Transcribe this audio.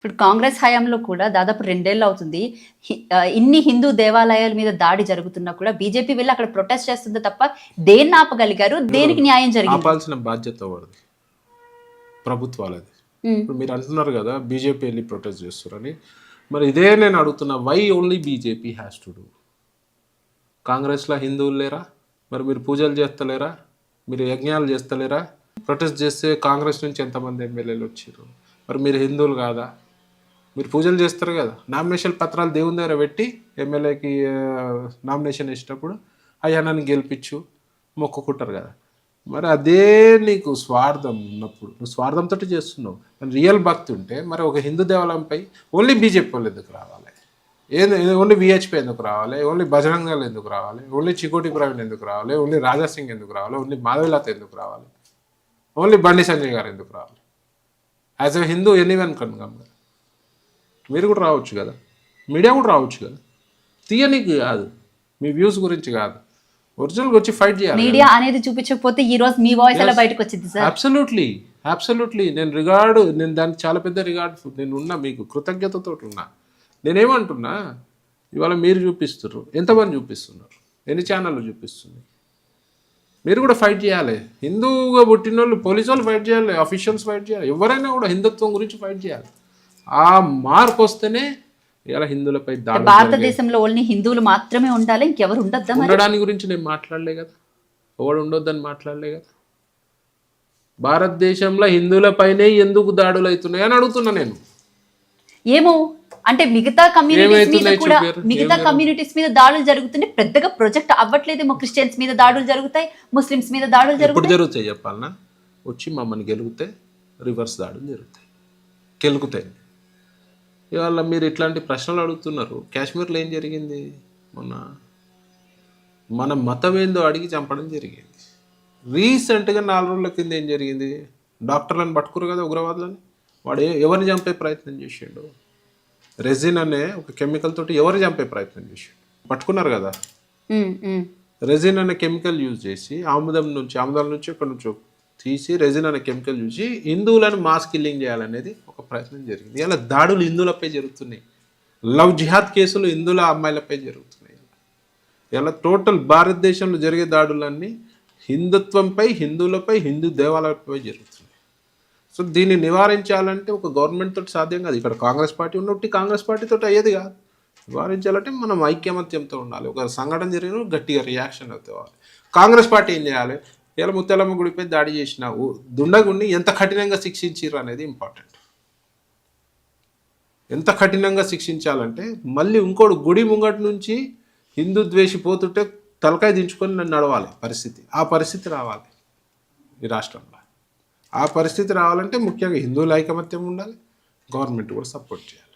ఇప్పుడు కాంగ్రెస్ హయాంలో కూడా దాదాపు రెండేళ్ళు అవుతుంది. ఇన్ని హిందూ దేవాలయాల మీద దాడి జరుగుతున్నా కూడా బీజేపీ వెళ్ళి అక్కడ ప్రొటెస్ట్ చేస్తుంది తప్ప దేన్ని ఆపగలిగారు? దేనికి న్యాయం జరిగింది? ఆపాల్సిన బాధ్యత వాడిది ప్రభుత్వాలది. ఇప్పుడు మీరు అంటున్నారు కదా బీజేపీ వెళ్ళి ప్రొటెస్ట్ చేస్తారని. మరి ఇదే నేను అడుగుతున్నా why only BJP has to do కాంగ్రెస్లో హిందువులు లేరా? మరి మీరు పూజలు చేస్తలేరా? మీరు యజ్ఞాలు చేస్తలేరా? ప్రొటెస్ట్ చేస్తే కాంగ్రెస్ నుంచి ఎంతమంది ఎమ్మెల్యేలు వచ్చారు? మరి మీరు హిందువులు కాదా? మీరు పూజలు చేస్తారు కదా. నామినేషన్ పత్రాలు దేవుని దగ్గర పెట్టి ఎమ్మెల్యేకి నామినేషన్ వేసేటప్పుడు అయ్యా నన్ను గెలిపించు మొక్కుకుంటారు కదా. మరి అదే నీకు స్వార్థం ఉన్నప్పుడు నువ్వు స్వార్థంతో చేస్తున్నావు. రియల్ భక్తి ఉంటే మరి ఒక హిందూ దేవాలయంపై ఓన్లీ బీజేపీ వాళ్ళు ఎందుకు రావాలి? ఏది ఓన్లీ విహెచ్పి ఎందుకు రావాలి? ఓన్లీ బజరంగాలు ఎందుకు రావాలి? ఓన్లీ చికోటి ప్రవీణ్ ఎందుకు రావాలి? ఓన్లీ రాజా సింగ్ ఎందుకు రావాలి? ఓన్లీ మాధవిలత ఎందుకు రావాలి? ఓన్లీ బండి సంజయ్ గారు ఎందుకు రావాలి? As a Hindu anyone can come మీరు కూడా రావచ్చు కదా. మీడియా కూడా రావచ్చు కదా. తీయనికి కాదు. మీ వ్యూస్ గురించి కాదు. ఒరిజినల్గా వచ్చి ఫైట్ చేయాలి మీడియా అనేది చూపించకపోతే ఈ రోజు మీ వాయిస్ ఎలా బయటకు వచ్చింది సార్ అబ్సల్యూట్లీ అబ్సల్యూట్లీ నేను రిగార్డు నేను దానికి చాలా పెద్ద రిగార్డు నేను ఉన్నా మీకు కృతజ్ఞతతో ఉన్నా. నేనేమంటున్నా ఇవాళ మీరు చూపిస్తున్నారు ఎంతమంది చూపిస్తున్నారు ఎన్ని ఛానళ్ళు చూపిస్తుంది మీరు కూడా ఫైట్ చేయాలి. హిందువుగా పుట్టిన వాళ్ళు పోలీసు వాళ్ళు ఫైట్ చేయాలి అఫీషియల్స్ ఫైట్ చేయాలి ఎవరైనా కూడా హిందుత్వం గురించి ఫైట్ చేయాలి. ఆ మార్పు వస్తేనే ఇలా హిందువులపై దాడి భారతదేశంలో ఓన్లీ హిందువులు మాత్రమే ఉండాలి? ఇంకెవరు ఉండద్దా మరి? ఉండడానికి గురించి నేను మాట్లాడలే కదా. ఎవడు ఉండొద్దని మాట్లాడలే కదా. భారతదేశంలో హిందువులపైనే ఎందుకు దాడులు అవుతున్నాయి అని అడుగుతున్నా నేను. ఏమో? అంటే మిగతా కమ్యూనిటీస్ మీద కూడా? మిగతా కమ్యూనిటీస్ మీద దాడులు జరుగుతుంటే పెద్దగా ప్రొజెక్ట్ అవ్వట్లేదేమో? క్రిస్టియన్స్ మీద దాడులు జరుగుతాయి ముస్లిమ్స్ మీద దాడులు జరుగుతాయి. జరుగుతాయి చెప్పాలనా? వచ్చి మమ్మల్ని గెలిగితే రివర్స్ దాడులు జరుగుతాయి. గెలుగుతాయి. ఇవాళ మీరు ఇట్లాంటి ప్రశ్నలు అడుగుతున్నారు. కాశ్మీర్లో ఏం జరిగింది? మొన్న మన మతం ఏందో అడిగి చంపడం జరిగింది. రీసెంట్గా నాలుగు రోజుల కింద ఏం జరిగింది? డాక్టర్లను పట్టుకురు కదా ఉగ్రవాదులని? వాడు ఎవరిని చంపే ప్రయత్నం చేసిండు? రెజిన్ అనే ఒక కెమికల్ తోటి ఎవరు చంపే ప్రయత్నం చేసిండు? పట్టుకున్నారు కదా. రెజిన్ అనే కెమికల్ యూజ్ చేసి ఆముదం నుంచి ఆముదాల నుంచి ఇక్కడ నుంచి తీసి రెజిన్ అనే కెమికల్ చూసి హిందువులను మాస్ కిల్లింగ్ చేయాలనేది ఒక ప్రయత్నం జరిగింది. ఇలా దాడులు హిందువులపై జరుగుతున్నాయి. లవ్ జిహాద్ కేసులు హిందువుల అమ్మాయిలపై జరుగుతున్నాయి. ఇలా టోటల్ భారతదేశంలో జరిగే దాడులన్నీ హిందుత్వంపై హిందువులపై హిందూ దేవాలయాలపై జరుగుతున్నాయి. సో దీన్ని నివారించాలంటే ఒక గవర్నమెంట్ తోటి సాధ్యం కాదు. ఇక్కడ కాంగ్రెస్ పార్టీ ఉన్నట్టు కాంగ్రెస్ పార్టీ తోటి అయ్యేది కాదు. నివారించాలంటే మనం ఐక్యమత్యంతో ఉండాలి. ఒక సంఘటన జరిగిన గట్టిగా రియాక్షన్ అవుతావాలి కాంగ్రెస్ పార్టీ ఏం చేయాలి? ఇలా ముత్యాలమ్మ గుడిపై దాడి చేసిన ఊ- దుండగుడిని ఎంత కఠినంగా శిక్షించారు అనేది ఇంపార్టెంట్ ఎంత కఠినంగా శిక్షించాలంటే మళ్ళీ ఇంకోటి గుడి ముంగటి నుంచి హిందూ ద్వేషి పోతుంటే తలకాయ దించుకొని నన్ను నడవాలి పరిస్థితి. ఆ పరిస్థితి రావాలి ఈ రాష్ట్రంలో. ఆ పరిస్థితి రావాలంటే ముఖ్యంగా హిందువుల ఐకమత్యం ఉండాలి గవర్నమెంట్ కూడా సపోర్ట్ చేయాలి.